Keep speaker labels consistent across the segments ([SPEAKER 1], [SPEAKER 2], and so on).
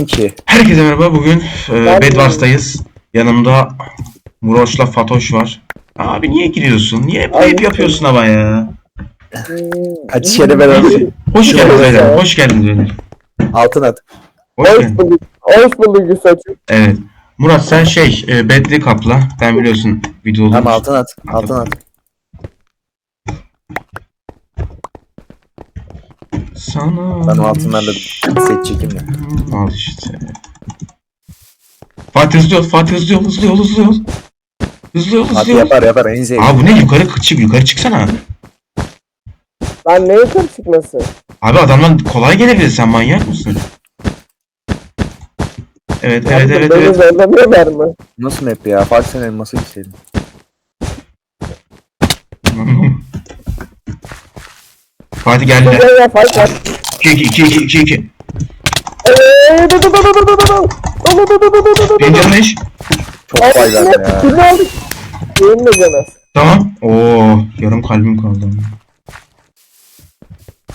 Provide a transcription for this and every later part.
[SPEAKER 1] ki.
[SPEAKER 2] Herkese merhaba. Bugün e, Bedwars'tayız. Yanımda Muroş'la Fatoş var. Abi niye giriyorsun? Niye hep ayıp yapıyorsun ama ya?
[SPEAKER 1] Kaç kere ben alayım.
[SPEAKER 2] Hoş geldiniz
[SPEAKER 3] Evet.
[SPEAKER 2] beyler. Hoş geldiniz beyler.
[SPEAKER 1] Altın at.
[SPEAKER 2] Hoş
[SPEAKER 3] Hoş
[SPEAKER 2] geldin.
[SPEAKER 3] bulduk. Hoş bulduk Yusuf'cum.
[SPEAKER 2] Evet. Murat sen şey e, bedli kapla. Ben biliyorsun videoda.
[SPEAKER 1] Tamam altın at. Altın at.
[SPEAKER 2] Sana
[SPEAKER 1] Ben o altınlarla set çekeyim de.
[SPEAKER 2] Al işte. Fatih hızlı ol. Fatih hızlı ol. Hızlı ol. Hızlı ol. Hızlı ol.
[SPEAKER 1] Hadi
[SPEAKER 2] Hızlı ol.
[SPEAKER 1] yapar yapar en zevkli.
[SPEAKER 2] Abi bu ne? Yukarı çık. Yukarı çıksana.
[SPEAKER 3] Lan ne yukarı çıkması?
[SPEAKER 2] Abi adamdan kolay gelebilir. Sen manyak mısın? Evet evet
[SPEAKER 3] Abi,
[SPEAKER 2] evet
[SPEAKER 3] beni
[SPEAKER 2] evet.
[SPEAKER 3] zorlamıyorlar mı?
[SPEAKER 1] Nasıl map ya? Fatih sen elması gitseydin.
[SPEAKER 2] Fatih geldi.
[SPEAKER 3] Gel fark var.
[SPEAKER 2] 2 2 2 2 2 2.
[SPEAKER 3] Eee dur dur dur dur dur dur dur. Dur dur dur dur dur.
[SPEAKER 2] Benim canım eş.
[SPEAKER 1] Çok faydalı
[SPEAKER 3] ne?
[SPEAKER 1] ya.
[SPEAKER 3] Kimi aldık? Benim de canım.
[SPEAKER 2] Tamam. Oo, yarım kalbim kaldı.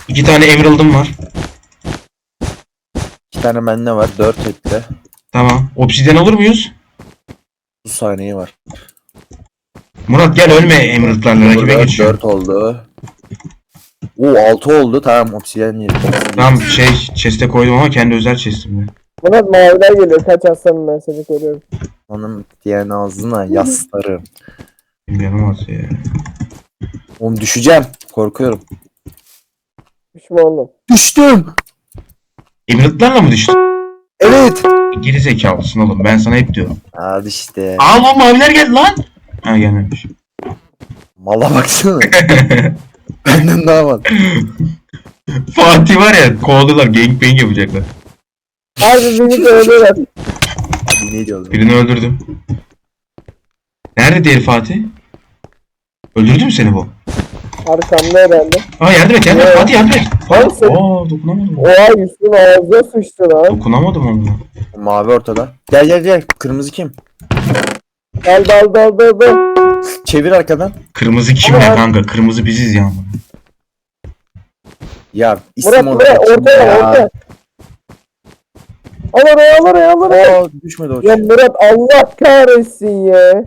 [SPEAKER 2] İki tane emerald'ım var.
[SPEAKER 1] İki tane bende var. Dört etle.
[SPEAKER 2] Tamam. Obsidyen olur muyuz?
[SPEAKER 1] 30 saniye var.
[SPEAKER 2] Murat gel ölme emerald'larla rakibe geçiyor.
[SPEAKER 1] dört oldu. Oo 6 oldu. Tamam obsidian yedi.
[SPEAKER 2] Tamam şey chest'e koydum ama kendi özel chest'imde.
[SPEAKER 3] Murat maviler geliyor. Kaç aslanım ben seni görüyorum.
[SPEAKER 1] Onun diğer ağzına yaslarım.
[SPEAKER 2] Benim yanım az ya.
[SPEAKER 1] Oğlum düşeceğim. Korkuyorum.
[SPEAKER 3] Düşme oğlum.
[SPEAKER 1] Düştüm.
[SPEAKER 2] Emerald'larla mı düştün?
[SPEAKER 1] Evet.
[SPEAKER 2] Geri zekalısın oğlum. Ben sana hep diyorum.
[SPEAKER 1] Hadi işte.
[SPEAKER 2] Aa lan maviler geldi lan. Ha gelmemiş.
[SPEAKER 1] Mala baksana. Benden daha var.
[SPEAKER 2] Fatih var ya kovaladılar gangbang yapacaklar.
[SPEAKER 3] Harbi beni
[SPEAKER 1] ne diyorlar?
[SPEAKER 2] Birini öldürdüm. Nerede diğer Fatih? Öldürdü mü seni bu?
[SPEAKER 3] Arkamda herhalde.
[SPEAKER 2] Aa yardım et yardım et. Fatih yardım et. Fatih. Aa dokunamadım.
[SPEAKER 3] Oha Yusuf'un ağzına sıçtı lan.
[SPEAKER 2] Dokunamadım onu.
[SPEAKER 1] Mavi ortada. Gel gel gel. Kırmızı kim?
[SPEAKER 3] Dal dal dal dal dal.
[SPEAKER 1] Çevir arkadan.
[SPEAKER 2] Kırmızı kim ne
[SPEAKER 3] Ama-
[SPEAKER 2] kanka? Kırmızı biziz ya.
[SPEAKER 1] Ya isim
[SPEAKER 3] Murat
[SPEAKER 1] orada.
[SPEAKER 3] buraya ortaya ortaya. Al oraya al oraya al oraya.
[SPEAKER 1] Aa, düşmedi o.
[SPEAKER 3] Ya Murat Allah kahretsin ya.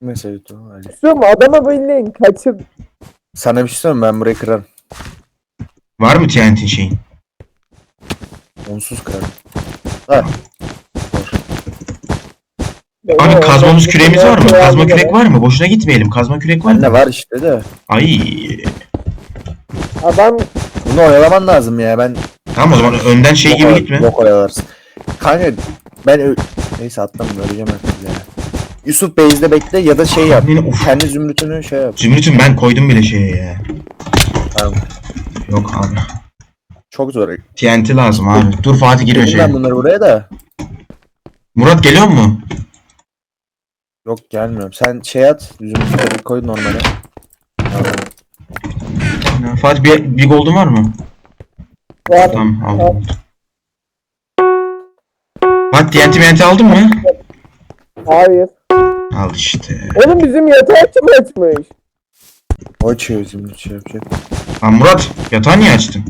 [SPEAKER 1] Mesela o, hadi.
[SPEAKER 3] Yusuf adama bildiğin kaçır.
[SPEAKER 1] Sana bir şey söyleyeyim mi? ben burayı kırarım.
[SPEAKER 2] Var mı TNT şeyin?
[SPEAKER 1] Onsuz kırarım. Ha.
[SPEAKER 2] Abi kazmamız küreğimiz var mı? Kazma kürek var mı? Boşuna gitmeyelim. Kazma kürek var mı?
[SPEAKER 1] var işte de.
[SPEAKER 2] Ay.
[SPEAKER 3] Adam
[SPEAKER 1] Bunu oyalaman lazım ya. Ben
[SPEAKER 2] Tamam o zaman önden şey gibi gitme.
[SPEAKER 1] Bok oyalarsın. Kanka ben ö- Neyse atladım öleceğim artık ya. Yusuf base'de bekle ya da şey yap.
[SPEAKER 2] Yine uf.
[SPEAKER 1] Kendi zümrütünü şey yap.
[SPEAKER 2] Zümrüt'üm ben koydum bile şeye ya.
[SPEAKER 1] Tamam.
[SPEAKER 2] Yok abi.
[SPEAKER 1] Çok zor.
[SPEAKER 2] TNT lazım abi. Dur Fatih giriyor
[SPEAKER 1] Dedim
[SPEAKER 2] şeye.
[SPEAKER 1] ben bunları buraya da.
[SPEAKER 2] Murat geliyor mu?
[SPEAKER 1] Yok gelmiyorum. Sen şey at. Zümrütleri koy normale. Tamam.
[SPEAKER 2] Fatih bir, bir gold'un var mı?
[SPEAKER 3] var.
[SPEAKER 2] Tamam aldım. Fatih TNT MNT aldın mı?
[SPEAKER 3] Hayır.
[SPEAKER 2] Al işte.
[SPEAKER 3] Oğlum bizim yatağı kim açmış?
[SPEAKER 1] O açıyor zümrüt şey yapacak.
[SPEAKER 2] Lan Murat yatağı niye açtın?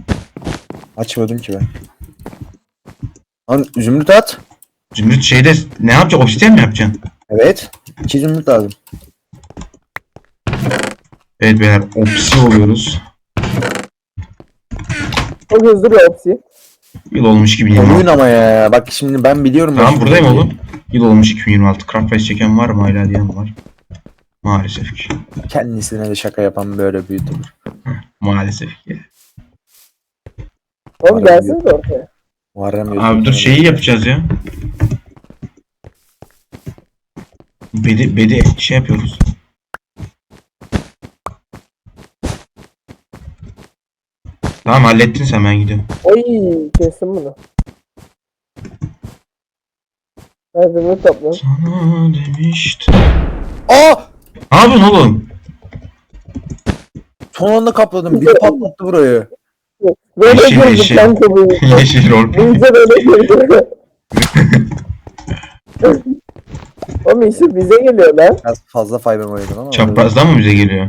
[SPEAKER 1] Açmadım ki ben. Lan zümrüt at.
[SPEAKER 2] Zümrüt şeyde ne yapacak? Obsidian mi yapacaksın?
[SPEAKER 1] Evet. İki zümrüt lazım.
[SPEAKER 2] Evet beyler opsi oluyoruz.
[SPEAKER 3] Çok hızlı bir opsi.
[SPEAKER 2] Yıl olmuş 2026.
[SPEAKER 1] Oyun ama ya. Bak şimdi ben biliyorum.
[SPEAKER 2] Tamam
[SPEAKER 1] başını
[SPEAKER 2] buradayım oğlum. Yıl olmuş 2026. Craft çeken var mı? Hala diyen var. Maalesef ki.
[SPEAKER 1] Kendisine de şaka yapan böyle bir YouTuber.
[SPEAKER 2] Maalesef ki.
[SPEAKER 3] Oğlum
[SPEAKER 1] Harbi
[SPEAKER 3] gelsiniz ortaya.
[SPEAKER 1] Muharrem
[SPEAKER 2] Abi
[SPEAKER 1] YouTuber.
[SPEAKER 2] dur şeyi yapacağız ya. Bedi, bedi şey yapıyoruz. Tamam hallettin sen ben gidiyorum.
[SPEAKER 3] Oy kesin bunu. Ben zümrüt topluyorum.
[SPEAKER 2] Sana demiştim.
[SPEAKER 1] Aa!
[SPEAKER 2] Ne yapıyorsun oğlum?
[SPEAKER 1] Son anda kapladım. Bir patlattı burayı.
[SPEAKER 3] Böyle
[SPEAKER 2] Yeşil,
[SPEAKER 3] girdi
[SPEAKER 2] yeşil.
[SPEAKER 3] bu.
[SPEAKER 2] Yeşil rol.
[SPEAKER 3] Böyle. Oğlum işi bize geliyor lan.
[SPEAKER 1] Biraz fazla fiber oynadım ama.
[SPEAKER 2] Çaprazdan mı bize geliyor?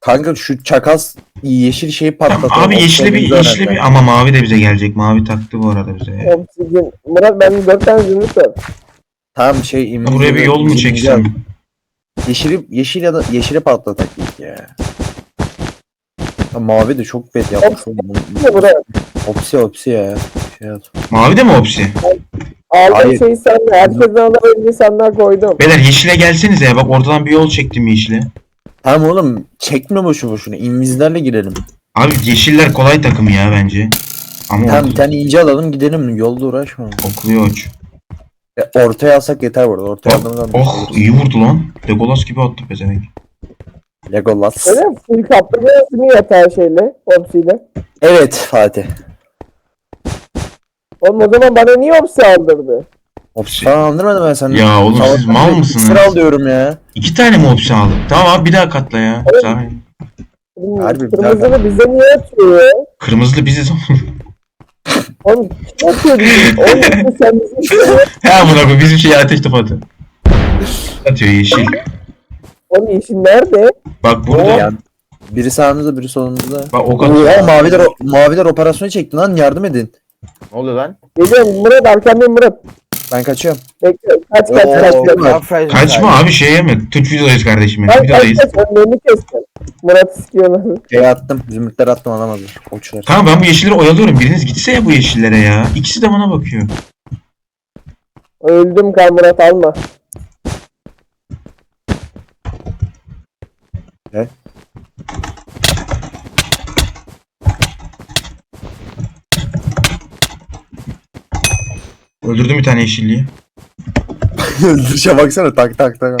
[SPEAKER 1] Kanka şu çakas yeşil şeyi
[SPEAKER 2] Tamam,
[SPEAKER 1] patlatalım.
[SPEAKER 2] abi yeşile bir
[SPEAKER 1] öğrenler.
[SPEAKER 2] bir ama mavi de bize gelecek. Mavi taktı bu arada bize. ya.
[SPEAKER 3] Oksijen. Murat ben 4 tane zümrüt var.
[SPEAKER 1] Tamam şey
[SPEAKER 2] Ya Buraya bir yol mu çeksem?
[SPEAKER 1] Yeşili, yeşil ya da yeşili patlatak ilk ya. Ha, mavi de çok bet yapmış oğlum.
[SPEAKER 3] Ne Murat?
[SPEAKER 1] Opsi opsi ya. Şey yap.
[SPEAKER 2] Mavi de mi opsi?
[SPEAKER 3] Aldığım
[SPEAKER 1] Hayır.
[SPEAKER 3] şeyi sen de. Herkesten alabildiği sandığa koydum.
[SPEAKER 2] Beyler yeşile gelsenize ya. Bak ortadan bir yol çektim yeşile.
[SPEAKER 1] Tamam oğlum çekme boşu boşuna. İnvizlerle girelim.
[SPEAKER 2] Abi yeşiller kolay takım ya bence. Ama
[SPEAKER 1] Tamam bir tane ince alalım gidelim. Yolda uğraşma.
[SPEAKER 2] okluyor uç.
[SPEAKER 1] E, ortaya alsak yeter burada. Ortaya aldığımız anda.
[SPEAKER 2] Oh iyi vurdu lan. Legolas gibi attı pezevenk.
[SPEAKER 1] Legolas.
[SPEAKER 3] Öyle mi? Full kaplamıyorsun mu yatağı şeyle? Opsiyle.
[SPEAKER 1] Evet Fatih.
[SPEAKER 3] Oğlum o zaman bana niye opsi aldırdı?
[SPEAKER 1] Opsi falan aldırmadım ben sana.
[SPEAKER 2] Ya oğlum siz mal mısınız?
[SPEAKER 1] Sıra alıyorum ya.
[SPEAKER 2] İki tane mi opsi aldık? Tamam abi bir daha katla ya.
[SPEAKER 1] Harbi bir
[SPEAKER 3] Kırmızılı bize niye atıyor ya?
[SPEAKER 2] Kırmızılı biziz.
[SPEAKER 3] Oğlum kim atıyor bizi? Oğlum sen bizim
[SPEAKER 2] He amına koyayım bizim şey ateş topu atıyor. Atıyor yeşil.
[SPEAKER 3] Oğlum yeşil nerede?
[SPEAKER 2] Bak burada.
[SPEAKER 1] Ya, biri sağımızda biri solumuzda.
[SPEAKER 2] Bak ok
[SPEAKER 1] Oo,
[SPEAKER 2] atıyor.
[SPEAKER 1] maviler, maviler operasyonu çekti lan yardım edin.
[SPEAKER 4] Ne oluyor lan?
[SPEAKER 3] Geliyorum Murat arkandayım Murat.
[SPEAKER 1] Ben kaçıyorum.
[SPEAKER 3] Bekle kaç kaç
[SPEAKER 1] Oo,
[SPEAKER 3] kaç kaç.
[SPEAKER 4] Aferin
[SPEAKER 2] Kaçma abi şeye mi? Tunç videodayız kardeşim.
[SPEAKER 3] Kaç kaç
[SPEAKER 2] Videodayız.
[SPEAKER 3] kaç önlerini kestim. Murat istiyorlar.
[SPEAKER 1] Şey attım. Zümrütler attım alamadılar. Okçular.
[SPEAKER 2] Tamam ben bu yeşilleri oyalıyorum. Biriniz gitse ya bu yeşillere ya. İkisi de bana bakıyor.
[SPEAKER 3] Öldüm kal Murat alma.
[SPEAKER 1] Ne?
[SPEAKER 2] Öldürdüm bir tane yeşilliği.
[SPEAKER 1] Dışa baksana tak tak tak.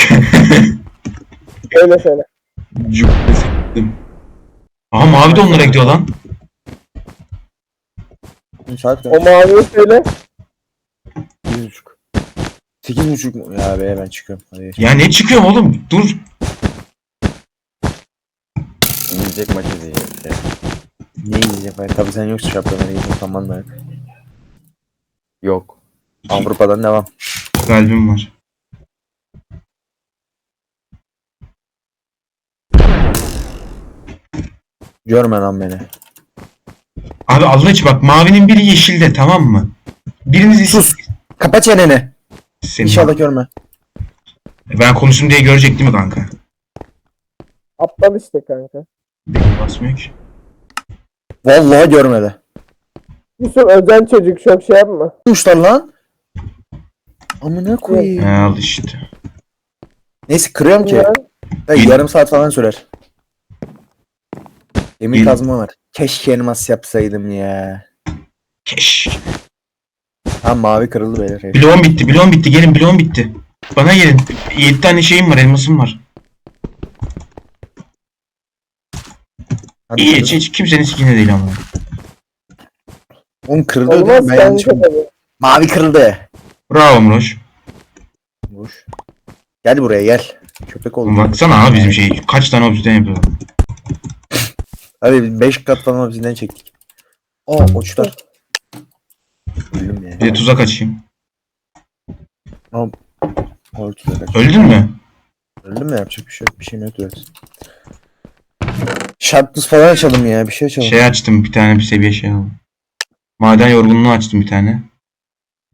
[SPEAKER 3] Öyle söyle.
[SPEAKER 2] Cuk. Aha mavi de onlara gidiyor lan.
[SPEAKER 1] Saat
[SPEAKER 3] O maviyi söyle.
[SPEAKER 1] 8.30. 8.30 mu? Ya be ben çıkıyorum. Hadi.
[SPEAKER 2] Ya ne çıkıyor oğlum? Dur.
[SPEAKER 4] İnecek maç izleyecek.
[SPEAKER 1] Ne izleyeceğim ben? Tabii sen yoksun gidip utanman da yok. Avrupa'dan devam.
[SPEAKER 2] Kalbim var.
[SPEAKER 1] Görme lan beni.
[SPEAKER 2] Abi Allah için bak mavinin biri yeşilde tamam mı? Biriniz
[SPEAKER 1] Sus. Kapa çeneni.
[SPEAKER 2] Senin
[SPEAKER 1] İnşallah görme.
[SPEAKER 2] Ben konuştum diye görecek değil mi kanka?
[SPEAKER 3] Aptal işte kanka.
[SPEAKER 2] Benim basmıyor ki.
[SPEAKER 1] Vallahi görmedi.
[SPEAKER 3] Yusuf özen çocuk çok şey yapma.
[SPEAKER 1] Kuşlar lan. Amına koyayım.
[SPEAKER 2] He al işte.
[SPEAKER 1] Neyse kırıyorum ki.
[SPEAKER 3] Ya.
[SPEAKER 1] Ya, yarım saat falan sürer. Demir
[SPEAKER 2] İyi.
[SPEAKER 1] kazma var. Keşke elmas yapsaydım ya.
[SPEAKER 2] Keş.
[SPEAKER 1] Ha mavi kırıldı beyler.
[SPEAKER 2] Bloğum bitti, bloğum bitti. Gelin bloğum bitti. Bana gelin. 7 tane şeyim var, elmasım var.
[SPEAKER 1] Hadi
[SPEAKER 2] İyi,
[SPEAKER 1] kırıldı.
[SPEAKER 2] hiç, hiç kimsenin sikine değil ama.
[SPEAKER 1] Oğlum kırıldı
[SPEAKER 3] Olmaz
[SPEAKER 1] ben yanlış mı? Mavi kırıldı.
[SPEAKER 2] Bravo Muroş.
[SPEAKER 1] Boş. Gel buraya gel. Köpek oldu.
[SPEAKER 2] Baksana abi bizim şey. Kaç tane obsidian yapıyor.
[SPEAKER 1] Abi 5 kat falan obsidian çektik. Aa uçlar. Öldüm ya.
[SPEAKER 2] Bir de tuzak açayım.
[SPEAKER 1] Ortada kaç.
[SPEAKER 2] Öldün mü?
[SPEAKER 1] Öldüm mü yapacak bir şey yok. Bir şey mi yapıyoruz? Şartlıs falan açalım ya. Bir şey açalım.
[SPEAKER 2] Şey açtım bir tane bir seviye şey aldım. Maden yorgunluğu açtım bir tane.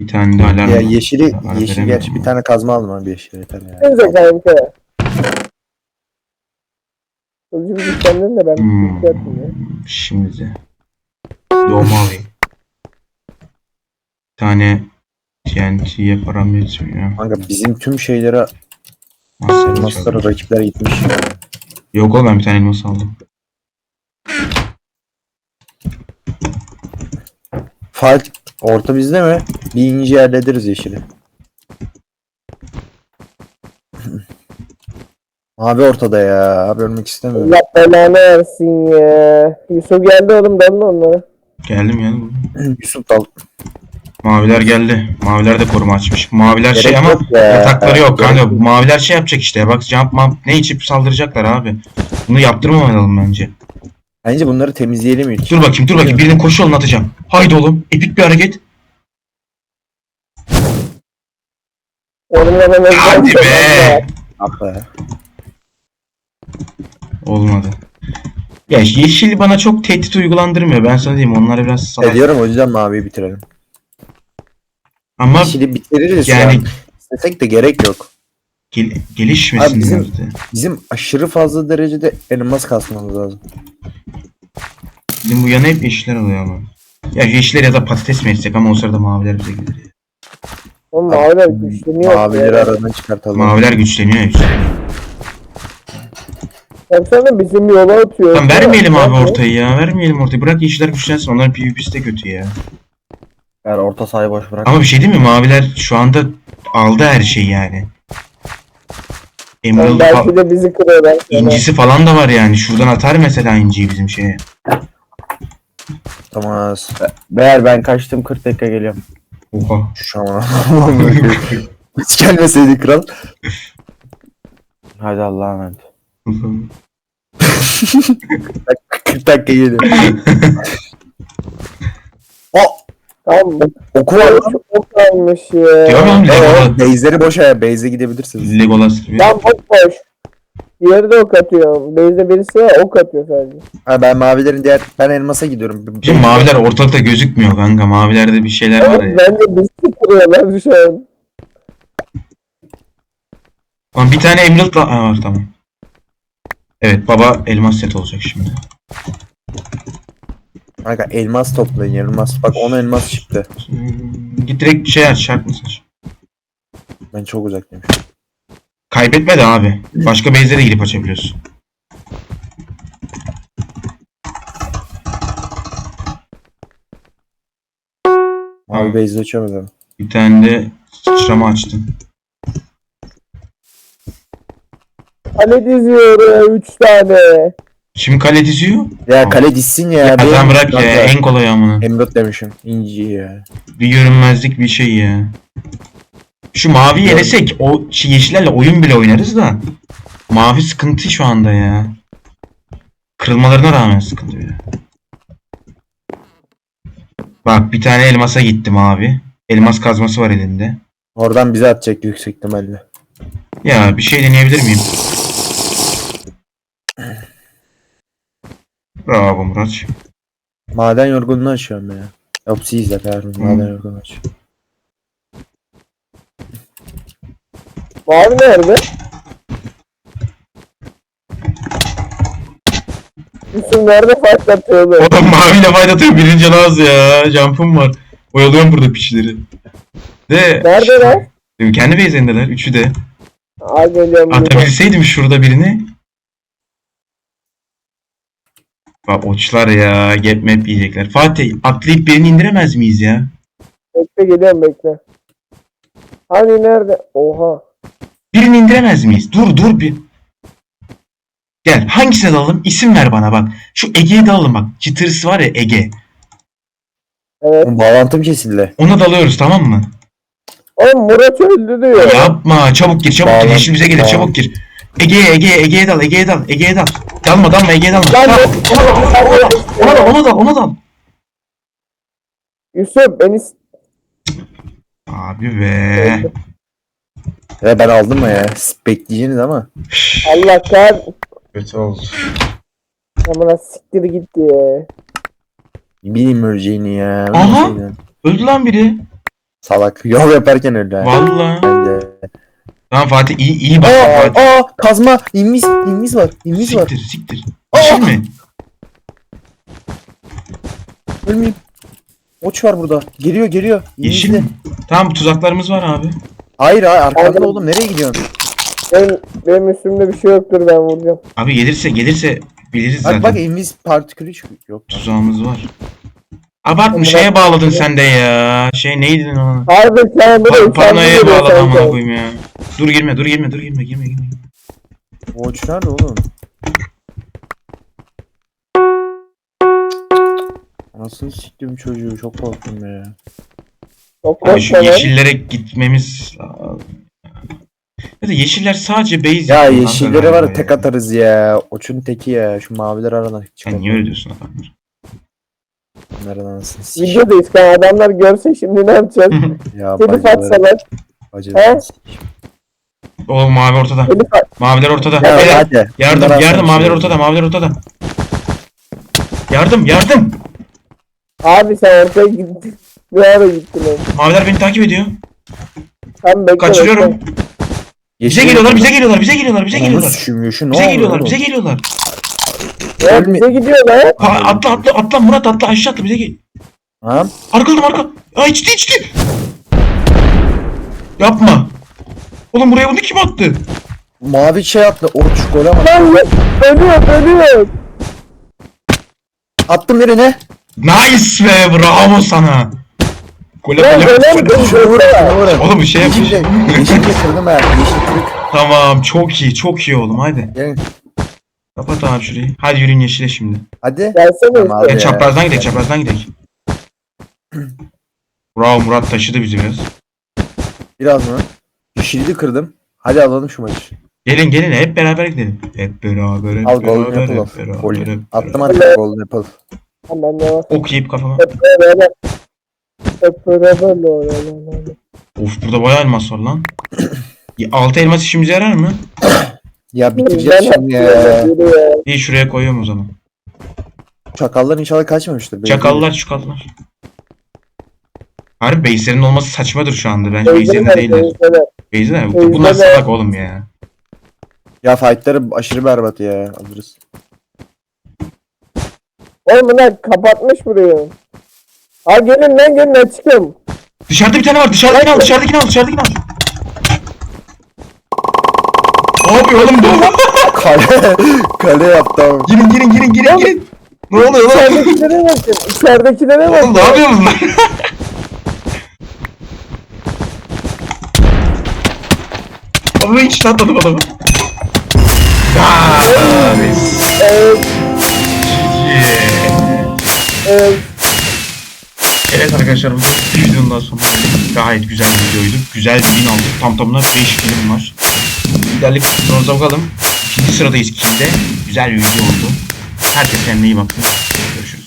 [SPEAKER 2] Bir tane de alarm.
[SPEAKER 1] ya yeşili,
[SPEAKER 2] Alarm
[SPEAKER 1] yeşil gerçi bir
[SPEAKER 2] ama.
[SPEAKER 1] tane kazma aldım abi yeşil yeter ya.
[SPEAKER 3] Neyse kanka. Kılıcı bir güçlendin de ben
[SPEAKER 2] Hmm.
[SPEAKER 3] bir şey yapayım ya.
[SPEAKER 2] Şimdi de. Doğma alayım. Bir tane TNT'ye param yetmiyor.
[SPEAKER 1] Kanka bizim tüm şeylere elmaslara
[SPEAKER 2] çaldım.
[SPEAKER 1] rakipler gitmiş.
[SPEAKER 2] Yok oğlum ben bir tane elmas aldım.
[SPEAKER 1] Fight orta bizde mi? Bir ince hallederiz yeşili. Abi ortada ya. Abi ölmek istemiyorum.
[SPEAKER 3] Allah belanı versin ya. Yusuf geldi oğlum dalın onlara.
[SPEAKER 2] Geldim geldim.
[SPEAKER 1] Yusuf dal.
[SPEAKER 2] Maviler geldi. Maviler de koruma açmış. Maviler şey
[SPEAKER 1] Gerek
[SPEAKER 2] ama
[SPEAKER 1] yok ya.
[SPEAKER 2] yatakları yok
[SPEAKER 1] Gerek
[SPEAKER 2] kanka.
[SPEAKER 1] yok.
[SPEAKER 2] Maviler şey yapacak işte. Bak jump mump ne içip saldıracaklar abi. Bunu yaptırmamalım bence.
[SPEAKER 1] Bence bunları temizleyelim ilk.
[SPEAKER 2] Dur bakayım dur bakayım. Birinin koşu yolunu atacağım. Haydi oğlum. Epik bir hareket. Hadi be.
[SPEAKER 1] Be.
[SPEAKER 2] Olmadı. Ya yeşil bana çok tehdit uygulandırmıyor. Ben sana diyeyim onlar biraz salak.
[SPEAKER 1] Ediyorum o yüzden maviyi bitirelim.
[SPEAKER 2] Ama
[SPEAKER 1] Yeşili bitiririz
[SPEAKER 2] yani-
[SPEAKER 1] yani. İstesek de gerek yok.
[SPEAKER 2] Gel- gelişmesin
[SPEAKER 1] Abi bizim-
[SPEAKER 2] da.
[SPEAKER 1] Bizim aşırı fazla derecede elmas kasmamız lazım.
[SPEAKER 2] Bizim bu yana hep yeşiller oluyor ama. Ya yeşiller ya da patates mi etsek ama o sırada maviler bize gelir. ya.
[SPEAKER 3] Oğlum maviler güçleniyor.
[SPEAKER 1] Mavileri
[SPEAKER 3] ya.
[SPEAKER 1] aradan çıkartalım.
[SPEAKER 2] Maviler güçleniyor ya.
[SPEAKER 3] Baksana bizim yola atıyor.
[SPEAKER 2] Tamam vermeyelim abi ortayı ya. Vermeyelim ortayı. Bırak yeşiller güçlensin. Onların PvP'si de kötü ya.
[SPEAKER 4] Ver orta sahayı boş bırak.
[SPEAKER 2] Ama bir şey değil mi? Maviler şu anda aldı her şeyi yani. Emerald fa-
[SPEAKER 3] belki de bizi kırıyorlar. Yani.
[SPEAKER 2] incisi falan da var yani. Şuradan atar mesela inciyi bizim şeye.
[SPEAKER 1] Tamam.
[SPEAKER 4] Beyler ben kaçtım 40 dakika geliyorum.
[SPEAKER 2] Oha.
[SPEAKER 1] Şu an. Hiç gelmeseydi kral.
[SPEAKER 4] Hadi Allah'a emanet.
[SPEAKER 1] 40 dakika geliyor.
[SPEAKER 3] Tamam.
[SPEAKER 1] oku var.
[SPEAKER 3] Çok ok almış ya.
[SPEAKER 2] Diyorum oğlum Legolas.
[SPEAKER 1] base'leri boş ya. Base'e gidebilirsiniz.
[SPEAKER 2] Legolas.
[SPEAKER 3] Lan bok boş. Diğeri de ok atıyor. Base'de birisi var ok atıyor sadece.
[SPEAKER 1] Ha, ben mavilerin diğer... Ben elmasa gidiyorum.
[SPEAKER 2] Şimdi maviler ortalıkta gözükmüyor kanka. Mavilerde bir şeyler var ya.
[SPEAKER 3] Bence bizi kırıyorlar şu an.
[SPEAKER 2] Lan bir tane Emerald da Aa, var tamam. Evet baba elmas set olacak şimdi.
[SPEAKER 1] Kanka elmas toplayın elmas. Bak 10 elmas çıktı.
[SPEAKER 2] Git direkt şey aç şart mısın?
[SPEAKER 1] Ben çok uzaktayım.
[SPEAKER 2] Kaybetme de abi. Başka base'lere girip açabiliyorsun.
[SPEAKER 1] Abi base'de açamadım.
[SPEAKER 2] Bir tane de sıçrama açtım.
[SPEAKER 3] Kale diziyor 3 tane.
[SPEAKER 2] Şimdi kale diziyor.
[SPEAKER 1] Ya kale dizsin ya.
[SPEAKER 2] Ya
[SPEAKER 1] benim-
[SPEAKER 2] sen bırak ya en kolay amına.
[SPEAKER 1] Emerald demişim. İnci ya.
[SPEAKER 2] Bir görünmezlik bir şey ya. Şu mavi yenesek o şey yeşillerle oyun bile oynarız da. Mavi sıkıntı şu anda ya. Kırılmalarına rağmen sıkıntı ya. Bak bir tane elmasa gitti mavi. Elmas kazması var elinde.
[SPEAKER 1] Oradan bize atacak yüksek ihtimalle.
[SPEAKER 2] Ya bir şey deneyebilir miyim? Bravo Murat.
[SPEAKER 1] Maden yorgunluğu açıyorum ya. Opsi izle kardeşim. Maden yorgunluğu aç.
[SPEAKER 3] Mavi nerede? Yusuf nerede fight atıyordu?
[SPEAKER 2] Oğlum maviyle fight atıyor birinci canı az ya. Jump'ım var. Oyalıyorum burada piçleri. De
[SPEAKER 3] Neredeler?
[SPEAKER 2] kendi base'indeler üçü de.
[SPEAKER 3] Aa geliyorum.
[SPEAKER 2] Atabilseydim şurada birini. Bak oçlar ya. Gap map yiyecekler. Fatih atlayıp birini indiremez miyiz ya?
[SPEAKER 3] Bekle geliyorum bekle. Hani nerede? Oha.
[SPEAKER 2] Birini indiremez miyiz? Dur dur bir. Gel hangisine dalalım? İsim ver bana bak. Şu Ege'ye dalalım bak. Çıtırısı var ya Ege.
[SPEAKER 3] Evet.
[SPEAKER 1] Oğlum bağlantım kesildi.
[SPEAKER 2] Ona dalıyoruz tamam mı?
[SPEAKER 3] Oğlum Murat öldü diyor.
[SPEAKER 2] Yapma çabuk gir çabuk gir. Yeşil bize gelir çabuk gir. Ege'ye Ege'ye Ege'ye dal Ege'ye dal Ege'ye dal. Dalma dalma Ege'ye dalma.
[SPEAKER 3] Lan
[SPEAKER 2] Dal.
[SPEAKER 3] ben-
[SPEAKER 2] Ona dal ona dal ona dal.
[SPEAKER 3] Yusuf beni s-
[SPEAKER 2] Abi be.
[SPEAKER 1] Ya ben aldım mı ya? Siz bekleyeceğiniz ama.
[SPEAKER 3] Allah kar.
[SPEAKER 2] Kötü oldu.
[SPEAKER 3] Amına siktir gitti ya.
[SPEAKER 1] Bileyim öleceğini ya.
[SPEAKER 2] Aha. Öldü lan biri.
[SPEAKER 1] Salak. Yol yaparken öldü. ha.
[SPEAKER 2] Valla.
[SPEAKER 1] Bence.
[SPEAKER 2] Tamam Fatih iyi iyi bak
[SPEAKER 1] Aa,
[SPEAKER 2] Fatih.
[SPEAKER 1] aa kazma. İnmiş. İnmiş var. İnmiş var.
[SPEAKER 2] Siktir siktir. Yeşil mi?
[SPEAKER 1] Ölmeyeyim. Oç var burada. Geliyor geliyor.
[SPEAKER 2] Yeşil
[SPEAKER 1] İnmişli.
[SPEAKER 2] mi? Tamam tuzaklarımız var abi.
[SPEAKER 1] Hayır hayır arkanda
[SPEAKER 3] Aldım.
[SPEAKER 1] oğlum nereye gidiyorsun?
[SPEAKER 3] Benim, benim üstümde bir şey yoktur ben vuracağım.
[SPEAKER 2] Abi gelirse gelirse biliriz
[SPEAKER 1] Bak
[SPEAKER 2] zaten.
[SPEAKER 1] bak invis partikülü çıkıyor. Yok. lan.
[SPEAKER 2] Tuzağımız var. Abartma
[SPEAKER 3] Murat-
[SPEAKER 2] şeye bağladın sen de ya. Şey neydi lan ona?
[SPEAKER 3] Harbi sen
[SPEAKER 2] Pa-
[SPEAKER 3] burayı
[SPEAKER 2] Paranoya bağladın amına koyayım ya. Dur girme dur girme dur girme girme girme.
[SPEAKER 1] Oç nerede oğlum? Anasını siktim çocuğu çok korktum ya.
[SPEAKER 3] Çok
[SPEAKER 2] Abi şu yeşillere gitmemiz lazım. Ya da yeşiller sadece base
[SPEAKER 1] Ya yeşilleri var ya tek
[SPEAKER 2] ya.
[SPEAKER 1] atarız ya. Oçun teki ya. Şu maviler aradan
[SPEAKER 2] Sen
[SPEAKER 1] çıkalım.
[SPEAKER 2] niye öyle diyorsun adamlar?
[SPEAKER 1] Bunların anasını sikeyim.
[SPEAKER 3] Videodayız kan adamlar görse şimdi ne yapacağız?
[SPEAKER 1] Ya
[SPEAKER 3] Seni
[SPEAKER 1] bacıları.
[SPEAKER 3] fatsalar.
[SPEAKER 1] Bacıları
[SPEAKER 3] He?
[SPEAKER 1] sikeyim.
[SPEAKER 2] O mavi ortada. Maviler ortada.
[SPEAKER 1] Ya
[SPEAKER 2] Beyler,
[SPEAKER 1] hadi.
[SPEAKER 2] Yardım
[SPEAKER 1] Bunlar
[SPEAKER 2] yardım maviler
[SPEAKER 1] şunu.
[SPEAKER 2] ortada maviler ortada. Yardım yardım.
[SPEAKER 3] abi sen ortaya gittin. Bir ara gittin oğlum.
[SPEAKER 2] Maviler beni takip ediyor.
[SPEAKER 3] Tam bekle.
[SPEAKER 2] Kaçırıyorum.
[SPEAKER 3] bekle.
[SPEAKER 2] Bize
[SPEAKER 1] Yeşil-
[SPEAKER 2] geliyorlar bize geliyorlar bize geliyorlar bize
[SPEAKER 1] Onu
[SPEAKER 2] geliyorlar.
[SPEAKER 1] sümüyor, şu ne
[SPEAKER 2] Bize geliyorlar
[SPEAKER 1] oğlum?
[SPEAKER 2] bize geliyorlar.
[SPEAKER 3] Ya
[SPEAKER 1] Ölme-
[SPEAKER 3] bize gidiyor lan.
[SPEAKER 2] Ha, atla atla atla Murat atla aşağı atla bize gel.
[SPEAKER 1] Ha?
[SPEAKER 2] Arkadan arka. Aa içti içti. Yapma. Oğlum buraya bunu kim attı?
[SPEAKER 1] Mavi şey attı. Oruç gol ama.
[SPEAKER 3] Lan ya, ölüyor ölüyor.
[SPEAKER 1] Attım birine.
[SPEAKER 2] Nice be bravo sana. Gole
[SPEAKER 3] Lan
[SPEAKER 2] gole.
[SPEAKER 3] ölen
[SPEAKER 1] şunu vurun.
[SPEAKER 2] Oğlum bir şey yapmış.
[SPEAKER 1] Yeşil de, yeşil de kırdım ha. Yeşil kırık.
[SPEAKER 2] Tamam çok iyi çok iyi oğlum hadi.
[SPEAKER 1] Gelin.
[SPEAKER 2] Kapat abi şurayı. Hadi yürüyün yeşile şimdi.
[SPEAKER 1] Hadi.
[SPEAKER 3] Gelsene.
[SPEAKER 1] Tamam abi. Ya.
[SPEAKER 2] çaprazdan gidelim çaprazdan gidelim. Bravo Murat taşıdı bizi biraz.
[SPEAKER 1] Biraz mı? De kırdım. Hadi alalım şu maçı.
[SPEAKER 2] Gelin gelin hep beraber gidelim. Hep beraber hep
[SPEAKER 1] Al golden
[SPEAKER 2] beraber
[SPEAKER 1] al.
[SPEAKER 2] hep beraber.
[SPEAKER 1] Golden.
[SPEAKER 2] hep
[SPEAKER 1] Attım
[SPEAKER 2] beraber.
[SPEAKER 1] hadi golden apple.
[SPEAKER 3] Hemen de var.
[SPEAKER 2] Ok yiyip kafama.
[SPEAKER 3] Hep beraber. Hep beraber de.
[SPEAKER 2] Of burada bayağı elmas var lan. Ya, Altı elmas işimize yarar mı?
[SPEAKER 1] Ya bitireceğiz şimdi ya.
[SPEAKER 2] İyi şuraya koyuyorum o zaman.
[SPEAKER 1] Çakallar inşallah kaçmamıştır. Belli
[SPEAKER 2] Çakallar çukallar. Harbi base'lerin olması saçmadır şu anda. Bence
[SPEAKER 3] Teyzeler,
[SPEAKER 2] değiller. Base'ler
[SPEAKER 3] Teyzeler.
[SPEAKER 2] Bunlar salak oğlum ya.
[SPEAKER 1] Ya fightları aşırı berbat ya. Alırız.
[SPEAKER 3] Oğlum bunlar kapatmış burayı. Ha gelin lan gelin açıkım.
[SPEAKER 2] Dışarıda bir tane var. Dışarıdakini al. Dışarıdakini al. Dışarıdakini al. Ne yapıyor oğlum bu?
[SPEAKER 1] Kale, kale yaptı ama.
[SPEAKER 2] girin girin girin girin girin. Ne oluyor lan?
[SPEAKER 3] İçeridekilere bakın. İçeridekilere
[SPEAKER 2] Oğlum ne
[SPEAKER 3] bakın.
[SPEAKER 2] yapıyorsunuz lan? Ama hiç atmadım adamı. Aa, biz-
[SPEAKER 3] Evet, evet.
[SPEAKER 2] Evet arkadaşlar bu videonun daha sonra gayet güzel bir videoydu. Güzel bir win aldık. Tam tamına 5 film var. Liderlik kutularımıza bakalım. İkinci sıradayız kilde. Güzel bir video oldu. Herkes kendine iyi baksın. Görüşürüz.